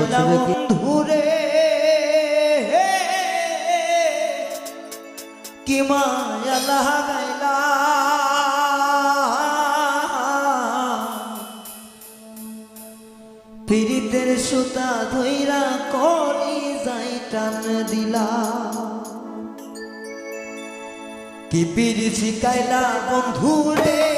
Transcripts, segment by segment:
হচ্ছে যে কি? ধরে কি মায়া লাগাইলা? সুতা ধৈরা করি যাই টান দিলা। কি পিড়ি শিকাইলা বন্ধুরে?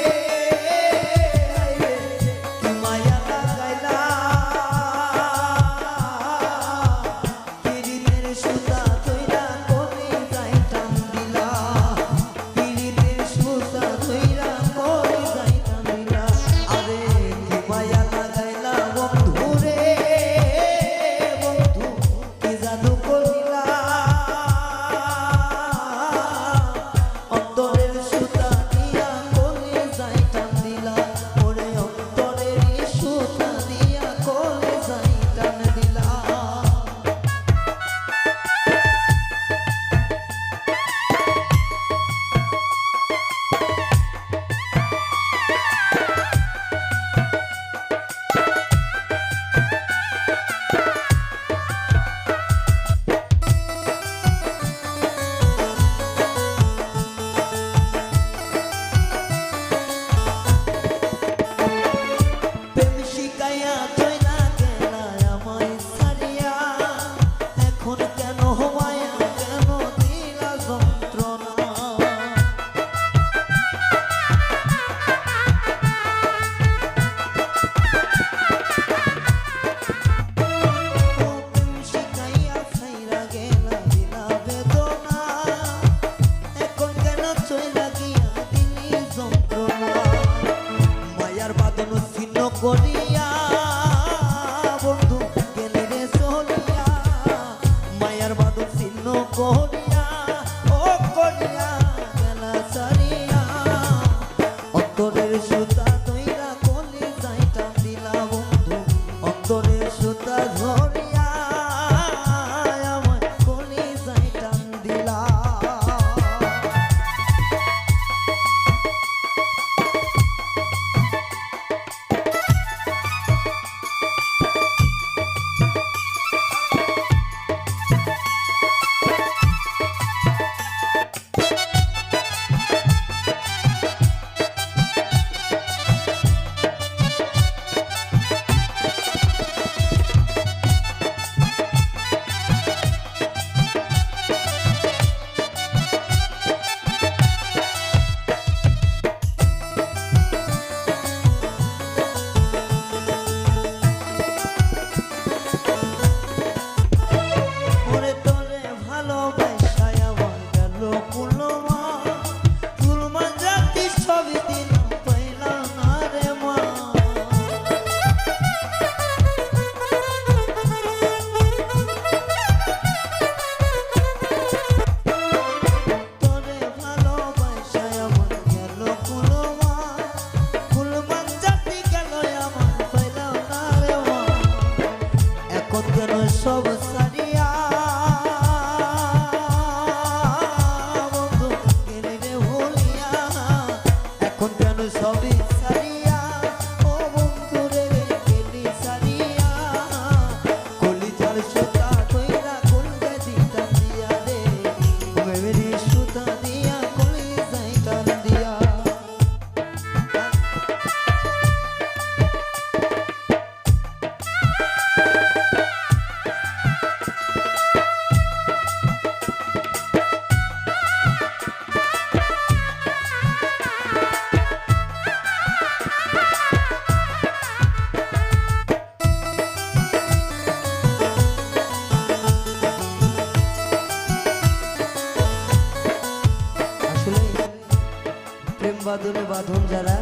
বাদনে বাঁধন যারা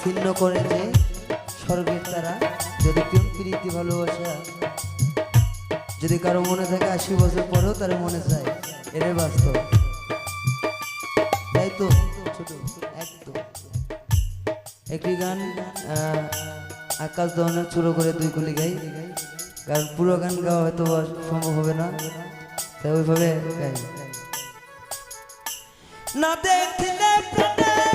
ছিন্ন করে যে স্বর্গের তারা, যদি কেউ প্রীতি, ভালোবাসা যদি কারও মনে থাকে, আশি বছর পরেও তার মনে যায়, এটাই বাস্তব। তাই তো? ছোট, একদম। একটি গান আকাশ দহনের চুরো করে দুই কুলি গাই। কারণ পুরো গান গাওয়া হয়তো সম্ভব হবে না, তাই ওইভাবে গাই। না দেখতে ছোট